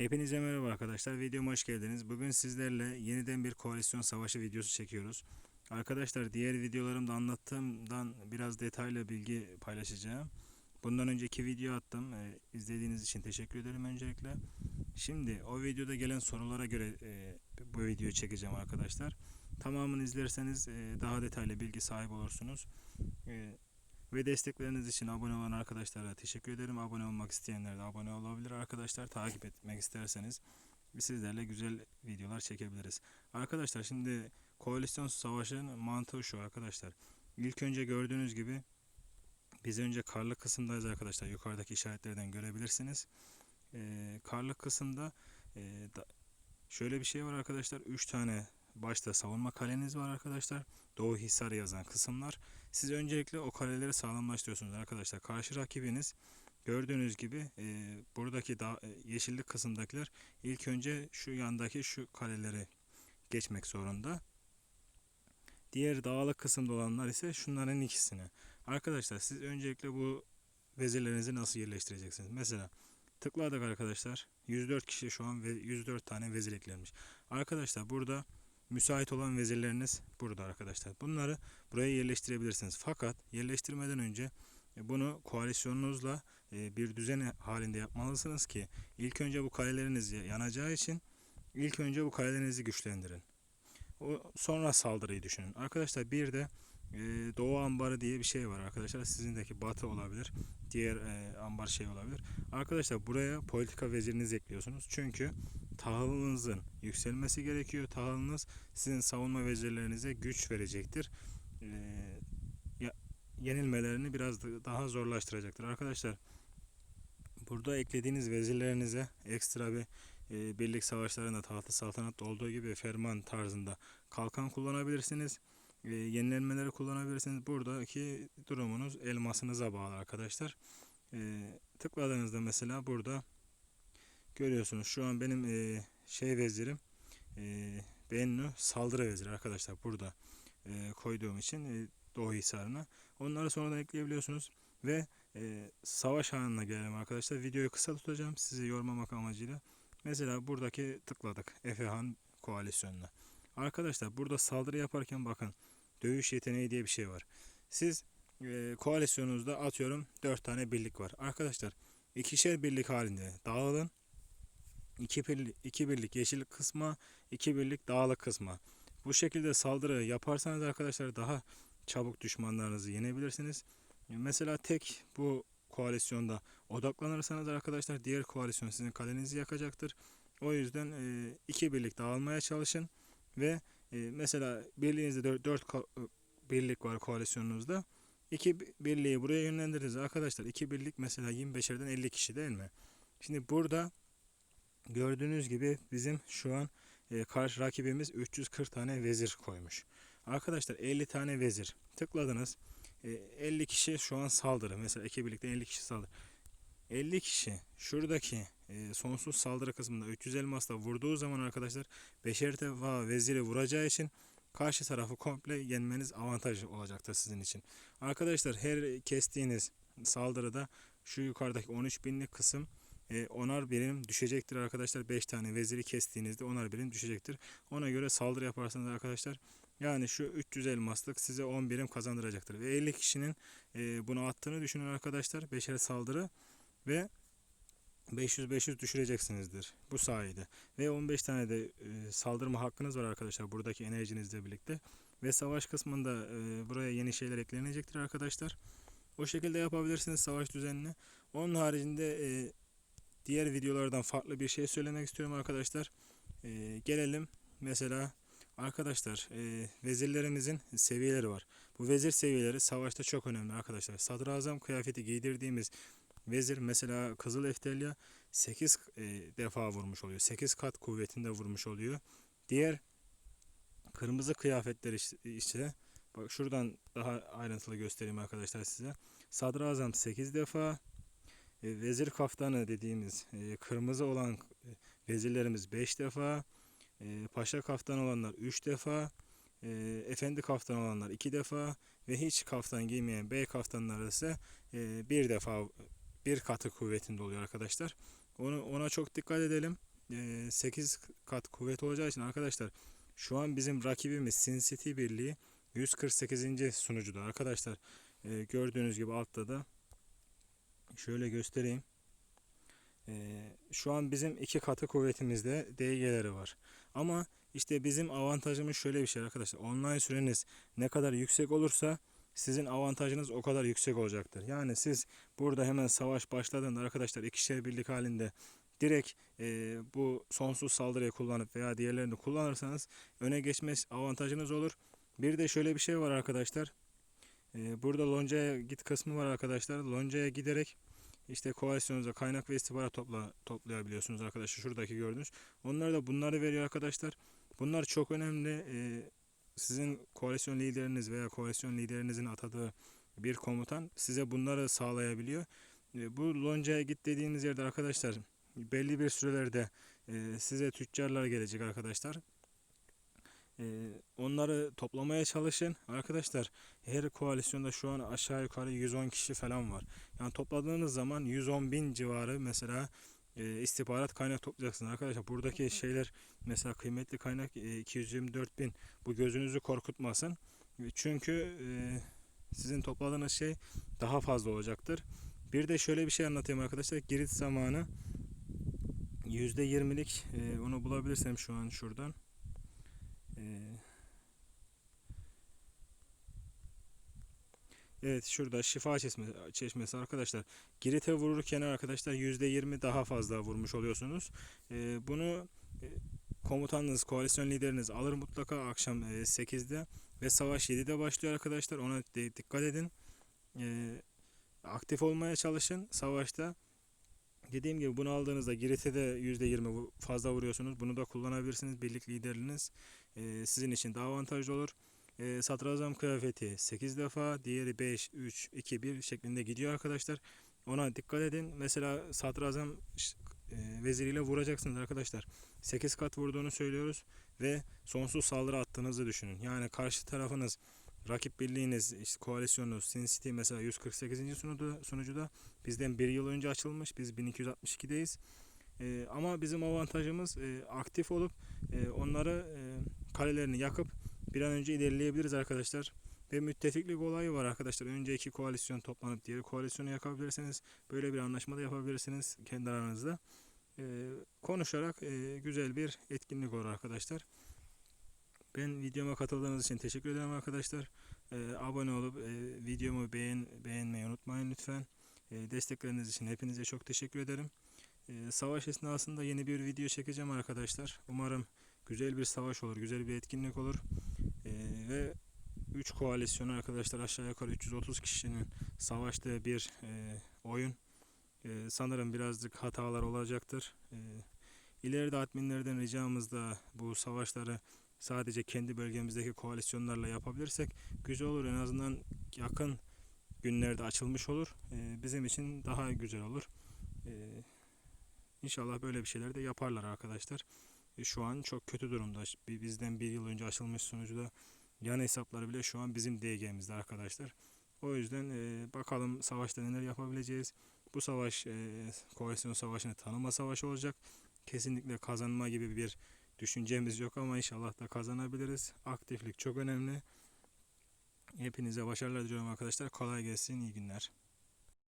Hepinize merhaba arkadaşlar. Videoma hoş geldiniz. Bugün sizlerle yeniden bir koalisyon savaşı videosu çekiyoruz. Arkadaşlar diğer videolarımda anlattığımdan biraz detaylı bilgi paylaşacağım. Bundan önceki video attım. Ee, izlediğiniz için teşekkür ederim öncelikle. Şimdi o videoda gelen sorulara göre e, bu videoyu çekeceğim arkadaşlar. Tamamını izlerseniz e, daha detaylı bilgi sahibi olursunuz. E, ve destekleriniz için abone olan arkadaşlara teşekkür ederim. Abone olmak isteyenler de abone olabilir arkadaşlar. Takip etmek isterseniz sizlerle güzel videolar çekebiliriz. Arkadaşlar şimdi koalisyon savaşının mantığı şu arkadaşlar. İlk önce gördüğünüz gibi biz önce karlı kısımdayız arkadaşlar. Yukarıdaki işaretlerden görebilirsiniz. Ee, karlı kısımda e, da- şöyle bir şey var arkadaşlar. 3 tane başta savunma kaleniz var arkadaşlar. Doğu Hisar yazan kısımlar. Siz öncelikle o kaleleri sağlamlaştırıyorsunuz arkadaşlar. Karşı rakibiniz gördüğünüz gibi e, buradaki da, e, yeşillik kısımdakiler ilk önce şu yandaki şu kaleleri geçmek zorunda. Diğer dağlık kısımda olanlar ise şunların ikisini. Arkadaşlar siz öncelikle bu vezirlerinizi nasıl yerleştireceksiniz? Mesela tıkladık arkadaşlar. 104 kişi şu an ve 104 tane vezir eklenmiş. Arkadaşlar burada müsait olan vezirleriniz burada arkadaşlar. Bunları buraya yerleştirebilirsiniz. Fakat yerleştirmeden önce e, bunu koalisyonunuzla e, bir düzen halinde yapmalısınız ki ilk önce bu kaleleriniz yanacağı için ilk önce bu kalelerinizi güçlendirin. O sonra saldırıyı düşünün. Arkadaşlar bir de e, Doğu ambarı diye bir şey var arkadaşlar. Sizindeki batı olabilir. Diğer e, ambar şey olabilir. Arkadaşlar buraya politika vezirinizi ekliyorsunuz. Çünkü tahılınızın yükselmesi gerekiyor. Tahılınız sizin savunma vezirlerinize güç verecektir. E, yenilmelerini biraz da- daha zorlaştıracaktır. Arkadaşlar burada eklediğiniz vezirlerinize ekstra bir e, birlik savaşlarında tahtı saltanatta olduğu gibi ferman tarzında kalkan kullanabilirsiniz. E, yenilenmeleri kullanabilirsiniz. Buradaki durumunuz elmasınıza bağlı arkadaşlar. E, tıkladığınızda mesela burada görüyorsunuz şu an benim e, şey vezirim e, Bennu saldırı veziri arkadaşlar burada e, koyduğum için e, Doğu Hisarı'na. Onları sonradan ekleyebiliyorsunuz ve e, savaş anına gelelim arkadaşlar. Videoyu kısa tutacağım sizi yormamak amacıyla. Mesela buradaki tıkladık Efehan koalisyonuna. Arkadaşlar burada saldırı yaparken bakın dövüş yeteneği diye bir şey var. Siz e, koalisyonunuzda atıyorum 4 tane birlik var. Arkadaşlar ikişer birlik halinde dağılın. 2 birlik, iki birlik yeşil kısma, 2 birlik dağlık kısma. Bu şekilde saldırı yaparsanız arkadaşlar daha çabuk düşmanlarınızı yenebilirsiniz. Mesela tek bu koalisyonda odaklanırsanız arkadaşlar diğer koalisyon sizin kalenizi yakacaktır. O yüzden e, iki birlik dağılmaya çalışın ve e, mesela birliğinizde 4 birlik var koalisyonunuzda. İki bi- birliği buraya yönlendiririz arkadaşlar. İki birlik mesela 25'erden 50 kişi değil mi? Şimdi burada gördüğünüz gibi bizim şu an e, karşı rakibimiz 340 tane vezir koymuş. Arkadaşlar 50 tane vezir tıkladınız. E, 50 kişi şu an saldırı. Mesela iki birlikte 50 kişi saldırı. 50 kişi şuradaki e, sonsuz saldırı kısmında 300 elmasla vurduğu zaman arkadaşlar beşer defa veziri vuracağı için karşı tarafı komple yenmeniz avantaj olacaktır sizin için. Arkadaşlar her kestiğiniz saldırıda şu yukarıdaki 13 binlik kısım e, onar birim düşecektir arkadaşlar. 5 tane veziri kestiğinizde onar birim düşecektir. Ona göre saldırı yaparsanız arkadaşlar yani şu 300 elmaslık size 10 birim kazandıracaktır. Ve 50 kişinin e, bunu attığını düşünün arkadaşlar. Beşer saldırı ve 500-500 düşüreceksinizdir bu sayede. Ve 15 tane de e, saldırma hakkınız var arkadaşlar buradaki enerjinizle birlikte. Ve savaş kısmında e, buraya yeni şeyler eklenecektir arkadaşlar. O şekilde yapabilirsiniz savaş düzenini. Onun haricinde e, diğer videolardan farklı bir şey söylemek istiyorum arkadaşlar. E, gelelim mesela arkadaşlar e, vezirlerimizin seviyeleri var. Bu vezir seviyeleri savaşta çok önemli arkadaşlar. Sadrazam kıyafeti giydirdiğimiz vezir mesela Kızıl Eftelya 8 e, defa vurmuş oluyor. 8 kat kuvvetinde vurmuş oluyor. Diğer kırmızı kıyafetler iş- işte bak şuradan daha ayrıntılı göstereyim arkadaşlar size. Sadrazam 8 defa e, vezir kaftanı dediğimiz e, kırmızı olan e, vezirlerimiz 5 defa e, paşa kaftan olanlar 3 defa e, efendi kaftan olanlar 2 defa ve hiç kaftan giymeyen bey kaftanlar ise e, bir defa bir katı kuvvetinde oluyor arkadaşlar. Onu ona çok dikkat edelim. 8 kat kuvvet olacağı için arkadaşlar şu an bizim rakibimiz Sin City Birliği 148. sunucuda arkadaşlar. E, gördüğünüz gibi altta da şöyle göstereyim. E, şu an bizim iki katı kuvvetimizde DG'leri var. Ama işte bizim avantajımız şöyle bir şey arkadaşlar. Online süreniz ne kadar yüksek olursa sizin avantajınız o kadar yüksek olacaktır. Yani siz burada hemen savaş başladığında arkadaşlar ikişer birlik halinde direkt e, bu sonsuz saldırıyı kullanıp veya diğerlerini kullanırsanız öne geçme avantajınız olur. Bir de şöyle bir şey var arkadaşlar. E, burada loncaya git kısmı var arkadaşlar. Loncaya giderek işte koalisyonunuza kaynak ve istihbarat topla, toplayabiliyorsunuz arkadaşlar. Şuradaki gördüğünüz. Onlar da bunları veriyor arkadaşlar. Bunlar çok önemli. E, sizin koalisyon lideriniz veya koalisyon liderinizin atadığı bir komutan size bunları sağlayabiliyor. E, bu loncaya git dediğiniz yerde arkadaşlar belli bir sürelerde e, size tüccarlar gelecek arkadaşlar. E, onları toplamaya çalışın. Arkadaşlar her koalisyonda şu an aşağı yukarı 110 kişi falan var. Yani topladığınız zaman 110 bin civarı mesela e, istihbarat kaynak toplayacaksınız arkadaşlar. Buradaki şeyler mesela kıymetli kaynak e, 224 bin. Bu gözünüzü korkutmasın. E, Çünkü e, sizin topladığınız şey daha fazla olacaktır. Bir de şöyle bir şey anlatayım arkadaşlar. Girit zamanı %20'lik e, onu bulabilirsem şu an şuradan. E, Evet şurada şifa çeşmesi, çeşmesi arkadaşlar. Girit'e vururken arkadaşlar %20 daha fazla vurmuş oluyorsunuz. E, bunu e, komutanınız, koalisyon lideriniz alır mutlaka akşam e, 8'de ve savaş 7'de başlıyor arkadaşlar. Ona dikkat edin. E, aktif olmaya çalışın savaşta. Dediğim gibi bunu aldığınızda Girit'e de %20 vu- fazla vuruyorsunuz. Bunu da kullanabilirsiniz. Birlik lideriniz e, sizin için daha avantajlı olur. E, Sadrazam kıyafeti 8 defa, diğeri 5, 3, 2, 1 şeklinde gidiyor arkadaşlar. Ona dikkat edin. Mesela Sadrazam ş- e, veziriyle vuracaksınız arkadaşlar. 8 kat vurduğunu söylüyoruz ve sonsuz saldırı attığınızı düşünün. Yani karşı tarafınız rakip birliğiniz, işte koalisyonunuz, Sin City mesela 148. sunucuda, sunucuda bizden bir yıl önce açılmış. Biz 1262'deyiz. Ee, ama bizim avantajımız e, aktif olup e, onları e, kalelerini yakıp bir an önce ilerleyebiliriz arkadaşlar. Ve müttefiklik olayı var arkadaşlar. Önce iki koalisyon toplanıp diğer koalisyonu yakabilirsiniz. Böyle bir anlaşma da yapabilirsiniz kendi aranızda. Ee, konuşarak e, güzel bir etkinlik olur arkadaşlar. Ben videoma katıldığınız için teşekkür ederim arkadaşlar. Ee, abone olup e, videomu beğen beğenmeyi unutmayın lütfen. E, destekleriniz için hepinize çok teşekkür ederim. E, savaş esnasında yeni bir video çekeceğim arkadaşlar. Umarım güzel bir savaş olur, güzel bir etkinlik olur. E, ve 3 koalisyon arkadaşlar aşağı yukarı 330 kişinin savaştığı bir e, oyun. E, sanırım birazcık hatalar olacaktır. E, ileride adminlerden ricamız da bu savaşları sadece kendi bölgemizdeki koalisyonlarla yapabilirsek güzel olur. En azından yakın günlerde açılmış olur. Ee, bizim için daha güzel olur. Ee, inşallah böyle bir şeyler de yaparlar arkadaşlar. E, şu an çok kötü durumda. Bi- Bizden bir yıl önce açılmış sunucuda yan hesapları bile şu an bizim DG'mizde arkadaşlar. O yüzden e, bakalım savaşta neler yapabileceğiz. Bu savaş e, koalisyon savaşını tanıma savaşı olacak. Kesinlikle kazanma gibi bir düşüncemiz yok ama inşallah da kazanabiliriz. Aktiflik çok önemli. Hepinize başarılar diliyorum arkadaşlar. Kolay gelsin, iyi günler.